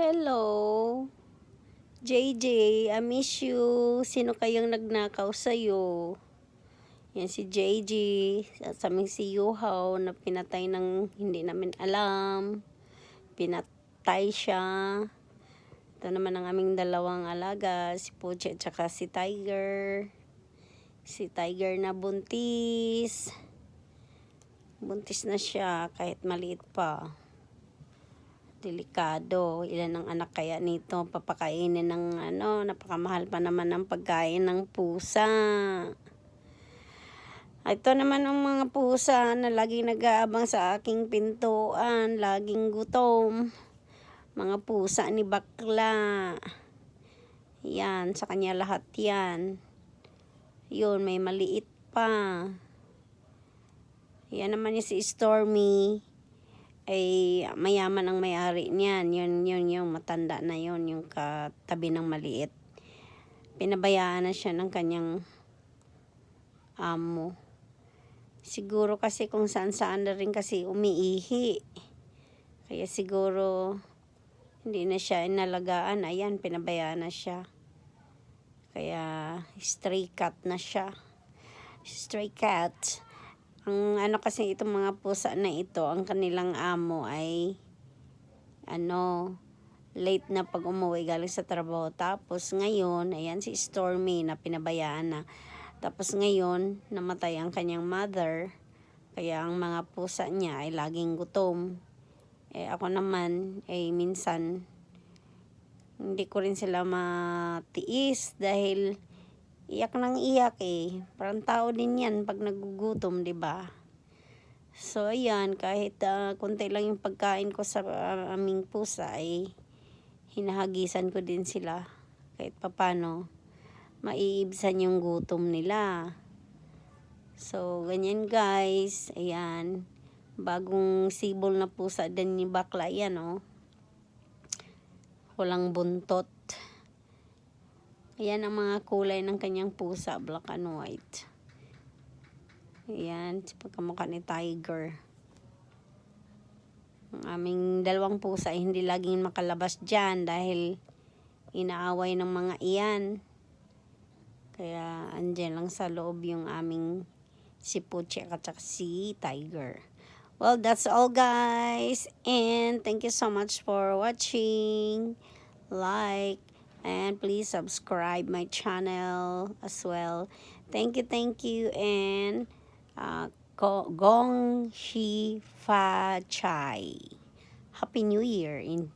Hello. JJ, I miss you. Sino kayang nagnakaw sa'yo? Yan si JJ. Sa aming si Yuhaw na pinatay ng hindi namin alam. Pinatay siya. Ito naman ang aming dalawang alaga. Si Puche at saka si Tiger. Si Tiger na buntis. Buntis na siya kahit maliit pa delikado. Ilan ang anak kaya nito papakainin ng ano, napakamahal pa naman ng pagkain ng pusa. Ito naman ang mga pusa na laging nag-aabang sa aking pintuan, laging gutom. Mga pusa ni bakla. Yan, sa kanya lahat yan. Yun, may maliit pa. Yan naman yung si Stormy ay mayaman ang may-ari niyan. Yun, yun, yung matanda na yun, yung katabi ng maliit. Pinabayaan na siya ng kanyang amo. Siguro kasi kung saan-saan na rin kasi umiihi. Kaya siguro hindi na siya inalagaan. Ayan, pinabayaan na siya. Kaya stray cat na siya. Stray cat. Ang ano kasi itong mga pusa na ito, ang kanilang amo ay ano, late na pag umuwi galing sa trabaho. Tapos ngayon, ayan si Stormy na pinabayaan na. Tapos ngayon, namatay ang kanyang mother. Kaya ang mga pusa niya ay laging gutom. Eh ako naman, eh minsan, hindi ko rin sila matiis dahil iyak nang iyak eh. Parang tao din yan pag nagugutom, di ba? So, ayan, kahit uh, kunti lang yung pagkain ko sa uh, aming pusa ay hinahagisan ko din sila. Kahit papano, maiibsan yung gutom nila. So, ganyan guys. Ayan. Bagong sibol na pusa din ni bakla yan, oh. Walang buntot. Ayan ang mga kulay ng kanyang pusa, black and white. Ayan, pagkamukha ni Tiger. Ang aming dalawang pusa ay hindi laging makalabas dyan dahil inaaway ng mga iyan. Kaya andyan lang sa loob yung aming si Puche at si Tiger. Well, that's all guys. And thank you so much for watching. Like, and please subscribe my channel as well. Thank you thank you. And uh, gong shi fa chai. Happy new year in